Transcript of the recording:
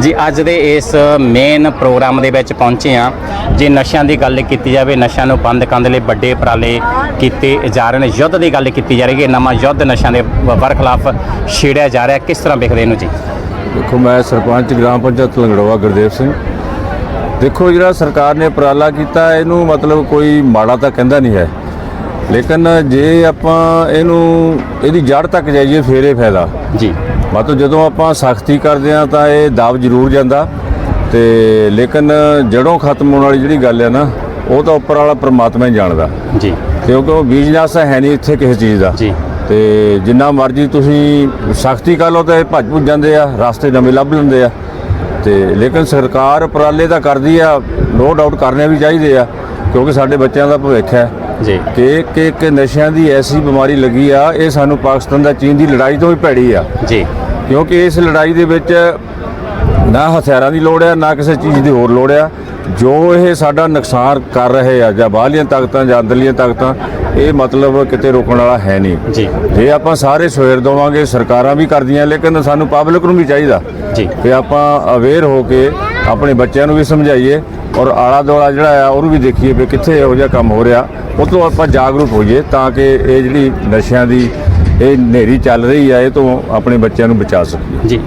ਜੀ, ਅੱਜ ਦੇ ਇਸ ਮੇਨ ਪ੍ਰੋਗਰਾਮ ਦੇ ਵਿੱਚ ਪਹੁੰਚੇ ਆ ਜੇ ਨਸ਼ਿਆਂ ਦੀ ਗੱਲ ਕੀਤੀ ਜਾਵੇ, ਨਸ਼ਿਆਂ ਨੂੰ ਬੰਦ ਕਰਨ ਦੇ ਲਈ ਵੱਡੇ ਉਪਰਾਲੇ ਕੀਤੇ ਜਾ ਰਹੇ ਨੇ। ਯੁੱਧ ਦੀ ਗੱਲ ਕੀਤੀ ਜਾ ਰਹੀ ਹੈ ਨਵਾਂ ਯੁੱਧ ਨਸ਼ਿਆਂ ਦੇ ਵਰ ਖਿਲਾਫ ਛੇੜਿਆ ਜਾ ਰਿਹਾ ਕਿਸ ਤਰ੍ਹਾਂ ਵੇਖਦੇ ਇਹਨੂੰ ਜੀ? ਦੇਖੋ, ਮੈਂ ਸਰਪੰਚ, ਗ੍ਰਾਮ ਪੰਚਾਇਤ ਲੰਗੜਵਾ ਗੁਰਦੇਵ ਸਿੰਘ। ਦੇਖੋ, ਜਿਹੜਾ ਸਰਕਾਰ ਨੇ ਉਪਰਾਲਾ ਕੀਤਾ, ਇਹਨੂੰ ਮਤਲਬ ਕੋਈ ਮਾੜਾ ਤਾਂ ਕਹਿੰਦਾ ਨਹੀਂ ਹੈ। ਲੇਕਿਨ ਜੇ ਆਪਾਂ ਇਹਨੂੰ ਇਹਦੀ ਜੜ ਤੱਕ ਜਾਈਏ ਫੇਰ ਇਹ ਫਾਇਦਾ ਜੀ। ਮਤਲਬ ਜਦੋਂ ਆਪਾਂ ਸਖਤੀ ਕਰਦੇ ਆ ਤਾਂ ਇਹ ਦਾਬ ਜ਼ਰੂਰ ਜਾਂਦਾ। ਤੇ ਲੇਕਿਨ ਜੜੋਂ ਖਤਮ ਹੋਣ ਵਾਲੀ ਜਿਹੜੀ ਗੱਲ ਹੈ ਨਾ ਉਹ ਤਾਂ ਉੱਪਰ ਵਾਲਾ ਪ੍ਰਮਾਤਮਾ ਹੀ ਜਾਣਦਾ। ਜੀ। ਕਿਉਂਕਿ ਉਹ ਬੀਜਨਾਸ ਹੈ ਨਹੀਂ ਇੱਥੇ ਕਿਸੇ ਚੀਜ਼ ਦਾ। ਜੀ। ਤੇ ਜਿੰਨਾ ਮਰਜ਼ੀ ਤੁਸੀਂ ਸਖਤੀ ਕਰ ਲਓ ਤਾਂ ਇਹ ਭੱਜ ਭੁੱਜ ਜਾਂਦੇ ਆ ਰਸਤੇ ਨਵੇਂ ਲੱਭ ਲੈਂਦੇ ਆ। ਤੇ ਲੇਕਿਨ ਸਰਕਾਰ ਉਪਰਾਲੇ ਤਾਂ ਕਰਦੀ ਆ ਨੋ ਡਾਊਟ ਕਰਨੇ ਵੀ ਚਾਹੀਦੇ ਆ ਕਿਉਂਕਿ ਸਾਡੇ ਬੱਚਿਆਂ ਦਾ ਭਵਿੱਖ ਹੈ। ਜੀ। ਕਿ ਕਿ ਕਿ ਨਸ਼ਿਆਂ ਦੀ ਐਸੀ ਬਿਮਾਰੀ ਲੱਗੀ ਆ ਇਹ ਸਾਨੂੰ ਪਾਕਿਸਤਾਨ ਦਾ ਚੀਨ ਦੀ ਲੜਾਈ ਤੋਂ ਵੀ ਭੈੜੀ ਆ। ਜੀ। ਕਿਉਂਕਿ ਇਸ ਲੜਾਈ ਦੇ ਵਿੱਚ ਨਾ ਹਥਿਆਰਾਂ ਦੀ ਲੋੜ ਆ ਨਾ ਕਿਸੇ ਚੀਜ਼ ਦੀ ਹੋਰ ਲੋੜ ਆ। ਜੋ ਇਹ ਸਾਡਾ ਨੁਕਸਾਨ ਕਰ ਰਹੇ ਆ ਜਾਂ ਬਾਹਰਲੀਆਂ ਤਾਕਤਾਂ ਜਾਂ ਅੰਦਰਲੀਆਂ ਤਾਕਤਾਂ ਇਹ ਮਤਲਬ ਕਿਤੇ ਰੋਕਣ ਵਾਲਾ ਹੈ ਨਹੀਂ। ਜੀ। ਜੇ ਆਪਾਂ ਸਾਰੇ ਸਵੇਰ ਦਵਾਂਗੇ ਸਰਕਾਰਾਂ ਵੀ ਕਰਦੀਆਂ ਲੇਕਿਨ ਸਾਨੂੰ ਪਬਲਿਕ ਨੂੰ ਵੀ ਚਾਹੀਦਾ ਜੀ। ਕਿ ਆਪਾਂ ਅਵੇਅਰ ਹੋ ਕੇ ਆਪਣੇ ਬੱਚਿਆਂ ਨੂੰ ਵੀ ਸਮਝਾਈਏ ਔਰ ਆਲਾ ਦੁਆਲਾ ਜਿਹੜਾ ਆ, ਉਹਨੂੰ ਵੀ ਦੇਖੀਏ ਵੀ ਕਿੱਥੇ ਇਹੋ ਜਿਹਾ ਕੰਮ ਹੋ ਰਿਹਾ। ਉਹ ਤੋਂ ਆਪਾਂ ਜਾਗਰੂਕ ਹੋਈਏ ਤਾਂ ਕਿ ਇਹ ਜਿਹੜੀ ਨਸ਼ਿਆਂ ਦੀ ਇਹ ਨੇਰੀ ਚੱਲ ਰਹੀ ਆ, ਇਹ ਤੋਂ ਆਪਣੇ ਬੱਚਿਆਂ ਨੂੰ ਬਚਾ ਸਕੀਏ। ਜੀ।